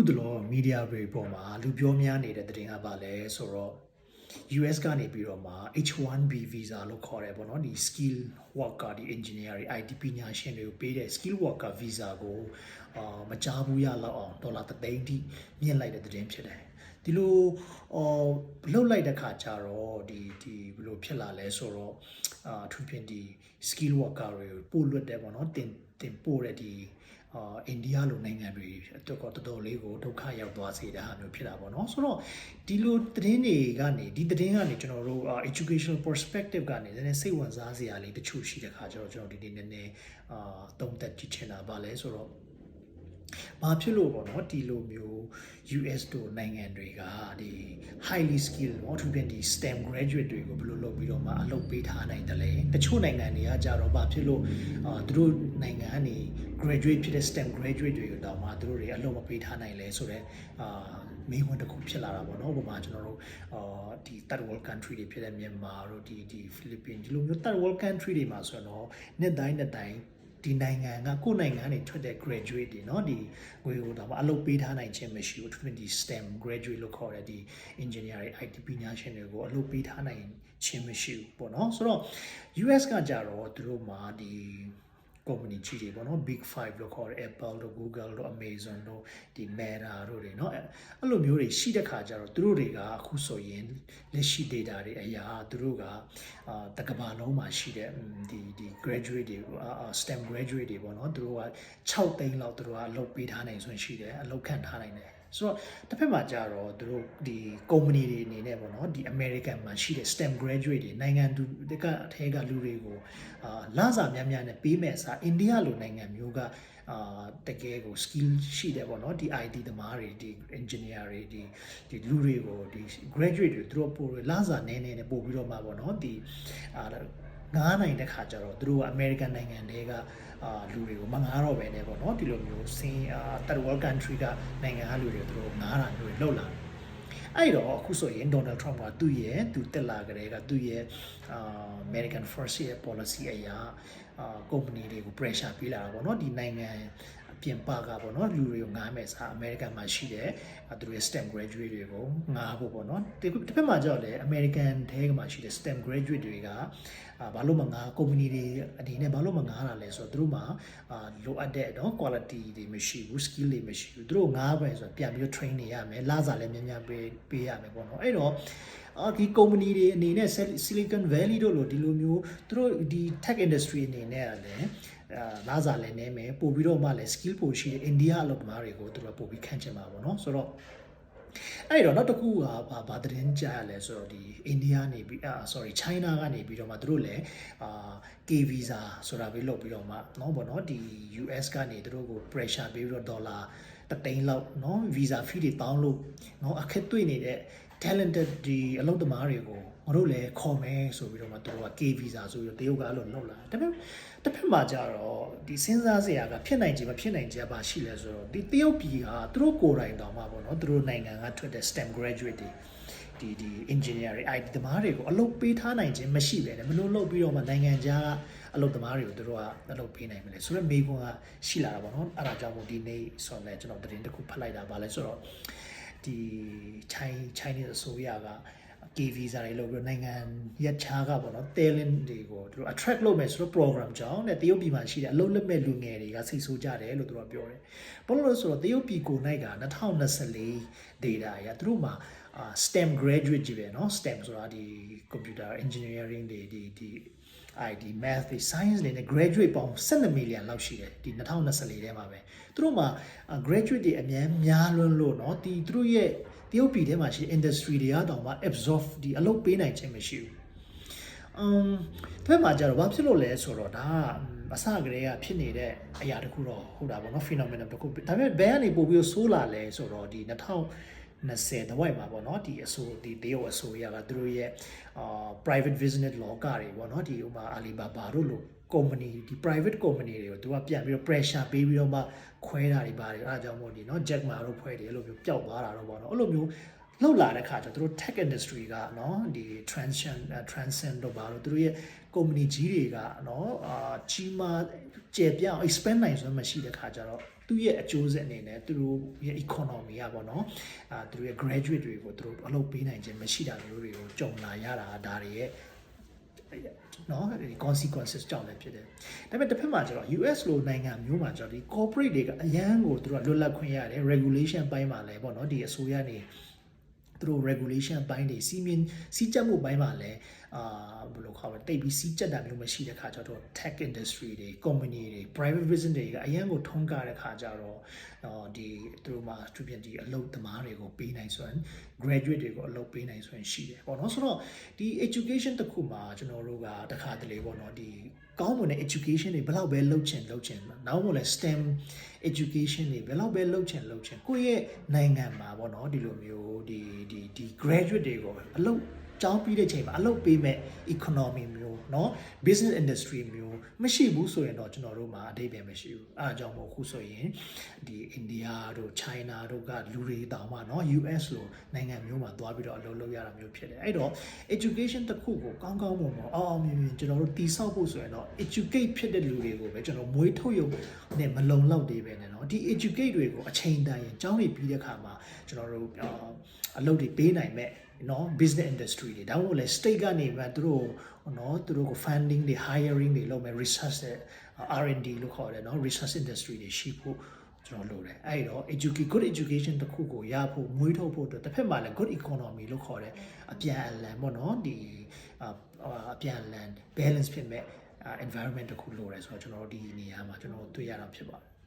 ခုတလောမီဒီယာတွေပေါ်မှာလူပြောများနေတဲ့သတင်းကပါလဲဆိုတော့ US ကနေပြီးတော့မှ H1B visa လို့ခေါ်တယ်ပေါ့နော်ဒီ skill worker ဒီ engineer တွေ IT ပညာရှင်တွေကိုပေးတဲ့ skill worker visa ကိုအာမကြားဘူးရလောက်အောင်ဒေါ်လာ3သိန်းတိမြင့်လိုက်တဲ့သတင်းဖြစ်တယ်ဒီလိုအော်လှုပ်လိုက်တဲ့ခါကျတော့ဒီဒီဘယ်လိုဖြစ်လာလဲဆိုတော့အာသူဖြင့်ဒီ skill worker တွေကိုပို့လွတ်တယ်ပေါ့နော်တင်တင်ပို့တဲ့ဒီ အိန္ဒိယလိုနိုင်ငံတွေတော်တော်တော်လေးကိုဒုက္ခရောက်သွားစေတာမျိုးဖြစ်တာပေါ့နော်ဆိုတော့ဒီလိုသတင်းတွေကနေဒီသတင်းကနေကျွန်တော်တို့ educational perspective ကနေနည်းနည်းစိတ်ဝင်စားစရာလေးတချို့ရှိတဲ့ခါကျတော့ကျွန်တော်ဒီနေ့နည်းနည်းအာသုံးသပ်ကြည့်ချင်တာပါလဲဆိုတော့ဘာဖြစ်လို့ပေါ့နော်ဒီလိုမျိုး US တို့နိုင်ငံတွေကဒီ highly skilled ပေါ့သူပြန်ဒီ STEM graduate တွေကိုဘယ်လိုလုပ်ပြီးတော့မှအလုပ်ပေးထားနိုင်တယ်လဲတချို့နိုင်ငံတွေကကြတော့ဘာဖြစ်လို့အာသူတို့နိုင်ငံကနေ graduate ဖြစ်တဲ့ STEM graduate တွေကိုတော့မှသူတို့တွေအလုပ်မပေးထားနိုင်လဲဆိုတော့အာမေးခွန်းတစ်ခုဖြစ်လာတာပေါ့နော်ဥပမာကျွန်တော်တို့အာဒီ third world country တွေဖြစ်တဲ့မြန်မာတို့ဒီဒီ Philippines ဒီလိုမျိုး third world country တွေမှာဆိုတော့နှစ်တိုင်းနှစ်တိုင်းဒီနိုင်ငံကကိုယ်နိုင်ငံကနေထွက်တဲ့ graduate တွေเนาะဒီငွေကိုတော့အလုပ်ပေးထားနိုင်ခြင်းမရှိဘူးသူတို့ဒီ STEM graduate လို့ခေါ်တဲ့ဒီ engineer တွေ IT ပညာရှင်တွေကိုအလုပ်ပေးထားနိုင်ခြင်းမရှိဘူးပေါ့เนาะဆိုတော့ US ကကြတော့သူတို့မှာဒီ company ကြီးတွေပေါ့နော် big 5လို့ခေါ်တဲ့ Apple တို့ Google တို့ Amazon တို့ဒီ Meta တို့တွေเนาะအဲ့လိုမျိုးတွေရှိတဲ့ခါကျတော့သူတို့တွေကအခုဆိုရင်လက်ရှိ data တွေအရာသူတို့ကအာတကဘာလုံးမှာရှိတဲ့ဒီဒီ graduate တွေအာ STEM graduate တွေပေါ့နော်သူတို့က6သိန်းလောက်သူတို့ကအလုပ်ပေးထားနိုင်ဆိုရင်ရှိတယ်အလုပ်ခန့်ထားနိုင်တယ် ဆိုတော့တစ်ဖက်မှာကြတော့သူတို့ဒီ company တွေအနေနဲ့ပေါ့နော်ဒီ American မှာရှိတဲ့ STEM graduate တွေနိုင်ငံသူတကအထဲကလူတွေကိုအာလစာများများနဲ့ပေးမဲ့အစားအိန္ဒိယလိုနိုင်ငံမျိုးကအာတကယ်ကို skill ရှိတယ်ပေါ့နော်ဒီ IT သမားတွေဒီ engineer တွေဒီဒီလူတွေကိုဒီ graduate တွေသူတို့ပို့လစာနည်းနည်းနဲ့ပို့ပြီးတော့မှပေါ့နော်ဒီအာ ငားနိုင်တဲ့ခါကျတော့သူတို့ကအမေရိကန်နိုင်ငံတွေကအာလူတွေကိုမငားတော့ပဲねပေါ့နော်ဒီလိုမျိုးစင်အာ third world country ကနိုင်ငံကလူတွေသူတို့ငားတာမျိုးတွေလောက်လာတယ်အဲ့တော့အခုဆိုရင် Donald Trump ကသူ့ရဲ့သူတက်လာကြတဲ့ကသူ့ရဲ့အာ American First ရဲ့ policy အရာအာ company တွေကို pressure ပေးလာတာပေါ့နော်ဒီနိုင်ငံအ ပြင်ပကပေါ့နော်လူတွေကိုငားမယ်စား American မှာရှိတဲ့သူတို့ရဲ့ STEM graduate တွေကိုငားဖို့ပေါ့နော်ဒီတစ်ဖက်မှာကြောက်လေ American ထဲမှာရှိတဲ့ STEM graduate တွေကအာဘာလို့မငား company တွေအနေနဲ့ဘာလို့မငားတာလဲဆိုတော့သူတို့မှာအာလိုအပ်တဲ့နော် quality တွေမရှိဘူး skill တွေမရှိဘူးသူတို့ငားပဲဆိုတော့ပြန်ပြီး train နေရမယ်လစာလည်းများများပေးပေးရမယ်ပေါ့နော်အဲ့တော့အာဒီ company တွေအနေနဲ့ Silicon Valley တို့လိုဒီလိုမျိုးသူတို့ဒီ tech industry အနေနဲ့လည်းအာ လာစာလည်းနည်းမယ်ပို့ပြီးတော့မှလည်း skill ပို့ရှိတဲ့ India အလုပ်သမားတွေကိုသူတို့ပို့ပြီးခန့်ချင်ပါပေါ့နော်ဆိုတော့အဲ့တော့နောက်တစ်ခုကဘာဘာသတင်းကြားရလဲဆိုတော့ဒီအိန္ဒိယနေပြီးအာ sorry China ကနေပြီးတော့မှသူတို့လည်းအာ K visa ဆိုတာပဲလုပ်ပြီးတော့မှเนาะဗောနော်ဒီ US ကနေသူတို့ကို pressure ပေးပြီးတော့ဒေါ်လာတသိန်းလောက်เนาะ visa fee တွေတောင်းလို့เนาะအခက်တွေ့နေတဲ့ talented ဒီအလုပ်သမားတွေကို ငါတို့လည်းခေါ်မယ်ဆိုပြီးတော့မှသူတို့က K visa ဆိုပြီးတော့တရုတ်ကအဲ့လိုလုပ်လာဒါပေမဲ့တစ်ဖက်မှာကြတော့ဒီစဉ်းစားစရာကဖြစ်နိုင်ချင်မဖြစ်နိုင်ချင်ပါရှိလဲဆိုတော့ဒီတရုတ်ပြည်ကသူတို့ကိုယ်တိုင်တောင်မှပေါ့နော်သူတို့နိုင်ငံကထွက်တဲ့ STEM graduate တွေဒီဒီ engineer တွေ IT သမားတွေကိုအလုပ်ပေးထားနိုင်ခြင်းမရှိပဲလေမလို့လုပ်ပြီးတော့မှနိုင်ငံခြားကအလုပ်သမားတွေကိုသူတို့ကအလုပ်ပေးနိုင်မလဲဆိုတော့မေးခွန်းကရှိလာတာပေါ့နော်အဲ့ဒါကြောင့်မို့ဒီနေ့ဆိုတော့ကျွန်တော်သတင်းတစ်ခုဖတ်လိုက်တာပါလဲဆိုတော့ဒီ China Chinese အစိုးရက K visa တွေလုပ်ပြီးတော့နိုင်ငံရက်ခြားကပေါ့နော် talent တွေကိုသူတို့ attract လုပ်မယ်ဆိုတော့ program ကြောင့်တဲ့တရုတ်ပြည်မှာရှိတဲ့အလုပ်လက်မဲ့လူငယ်တွေကစိတ်ဆိုးကြတယ်လို့သူတို့ပြောတယ်။ဘာလို့လဲဆိုတော့တရုတ်ပြည်ကိုနိုင်က2024 data အရသူတို့မှာ STEM graduate ကြီးပဲเนาะ STEM ဆိုတာဒီ computer engineering တွေဒီဒီ ID math တွေ science တွေနဲ့ graduate ပေါင်း12 million လောက်ရှိတယ်ဒီ2024ထဲမှာပဲသူတို့မှာ graduate တွေအများများလွန်းလို့เนาะဒီသူတို့ရဲ့တရုတ်ပြည်ထဲမှာရှိ industry တွေကတော့မှ absorb ဒီအလုပ်ပေးနိုင်ခြင်းမရှိဘူး။ um ဘယ်မှာကြတော့ဘာဖြစ်လို့လဲဆိုတော့ဒါအစကတည်းကဖြစ်နေတဲ့အရာတခုတော့ဟုတ်တာပေါ့နော် phenomenon တခုဒါပေမဲ့ဘယ်ကနေပို့ပြီးဆိုးလာလဲဆိုတော့ဒီ 2020တဝိုက်မှာပေါ့နော်ဒီအဆိုဒီတရုတ်အဆိုရကသူတို့ရဲ့အာ private business လောကတွေပေါ့နော်ဒီဥမာ Alibaba တို့လို့ company ဒီ private company တွေကိုသူကပြန်ပြီးတော့ pressure ပေးပြီးတော့မှခွဲတာတွေပါတယ်အဲဒါကြောင့်မို့ဒီเนาะ Jack Ma တို့ဖွဲ့တယ်အဲ့လိုမျိုးပျောက်သွားတာတော့ပေါ့နော်အဲ့လိုမျိုးလောက်လာတဲ့ခါကျသူတို့ tech industry ကเนาะဒီ transcend transcend တော့ပါတော့သူတို့ရဲ့ company ကြီးတွေကเนาะအာကြီးမားကျေပြအောင် expand နိုင်စွမ်းမရှိတဲ့ခါကျတော့ သူ့ရဲ့အကျိုးဆက်အနေနဲ့သူတို့ရဲ့ economy อ่ะပေါ့နော်အာသူတို့ရဲ့ graduate တွေကိုသူတို့အလုပ်ပေးနိုင်ခြင်းမရှိတာမျိုးတွေကိုကြုံလာရတာဒါတွေရဲ့နော်ဒီ consequences ကြောင့်လည်းဖြစ်တယ်။ဒါပေမဲ့တစ်ဖက်မှာကျတော့ US လိုနိုင်ငံမျိုးမှာကျတော့ဒီ corporate တွေကအရန်ကိုသူတို့ကလွတ်လပ်ခွင့်ရတယ် regulation ပိုင်းမှာလည်းပေါ့နော်ဒီအစိုးရနေ သူတို့ regulation ပိုင်းတွေစီမင်းစီးကြပ်မှုပိုင်းမှာလည်းအာဘယ်လိုခေါ်မလဲတိတ်ပြီးစီးကြပ်တာမျိုးမရှိတဲ့ခါကျတော့ tech industry တွေ company တွေ private business တွေကအရန်ကိုထုံးကားတဲ့ခါကျတော့အော်ဒီသူတို့မှာသူပြင်ဒီအလုပ်သမားတွေကိုပေးနိုင်ဆိုရင် graduate တွေကိုအလုပ်ပေးနိုင်ဆိုရင်ရှိတယ်ပေါ့နော်ဆိုတော့ဒီ education တစ်ခုမှာကျွန်တော်တို့ကတခါတလေပေါ့နော်ဒီ ကောင်းမွန်တဲ့ education တွေဘယ်လောက်ပဲလုပ်ချင်လုပ်ချင်နောက်မှလည်း STEM education တွေဘယ်လောက်ပဲလုပ်ချင်လုပ်ချင်ကိုယ့်ရဲ့နိုင်ငံမှာပေါ့နော်ဒီလိုမျိုးဒီဒီဒီ graduate တွေကိုအလုပ် ကျောင်းပြီးတဲ့ချိန်မှာအလုပ်ပေးမဲ့ economy မျိုးเนาะ business industry မျိုးမရှိဘူးဆိုရင်တော့ကျွန်တော်တို့မှာအဓိပ္ပာယ်မရှိဘူးအဲအကြောင်းမို့ခုဆိုရင်ဒီ India တို့ China တို့ကလူတွေတောင်မှเนาะ US လိုနိုင်ငံမျိုးမှာသွားပြီးတော့အလုပ်လုပ်ရတာမျိုးဖြစ်တယ်အဲ့တော့ education တစ်ခုကိုကောင်းကောင်းမွန်မွန်အောင်အောင်မြင်မြင်ကျွန်တော်တို့တည်ဆောက်ဖို့ဆိုရင်တော့ educate ဖြစ်တဲ့လူတွေကိုပဲကျွန်တော်မွေးထုတ်ရုံနဲ့မလုံလောက်သေးပဲနဲ့เนาะဒီ educate တွေကိုအချိန်တန်ရင်ကျောင်းတွေပြီးတဲ့ခါမှာကျွန်တော်တို့အာအလုပ်တွေပေးနိုင်မဲ့ နော် business industry တွေဒါမှမဟုတ်လဲ state ကနေမှသူတို့နော်သူတို့ကို funding တွေ hiring တွေလုပ်မယ် research နဲ့ R&D လို့ခေါ်တယ်နော် research industry တွေရှိဖို့ကျွန်တော်လုပ်တယ်အဲ့တော့ educate good education တစ်ခုကိုရဖို့မွေးထုတ်ဖို့အတွက်တစ်ဖက်မှာလည်း good economy လို့ခေါ်တယ်အပြန်အလှန်ပေါ့နော်ဒီအာအပြန်အလှန် balance ဖြစ်မဲ့ environment တစ်ခုလိုတယ်ဆိုတော့ကျွန်တော်တို့ဒီနေရာမှာကျွန်တော်တွေ့ရတာဖြစ်ပါတယ်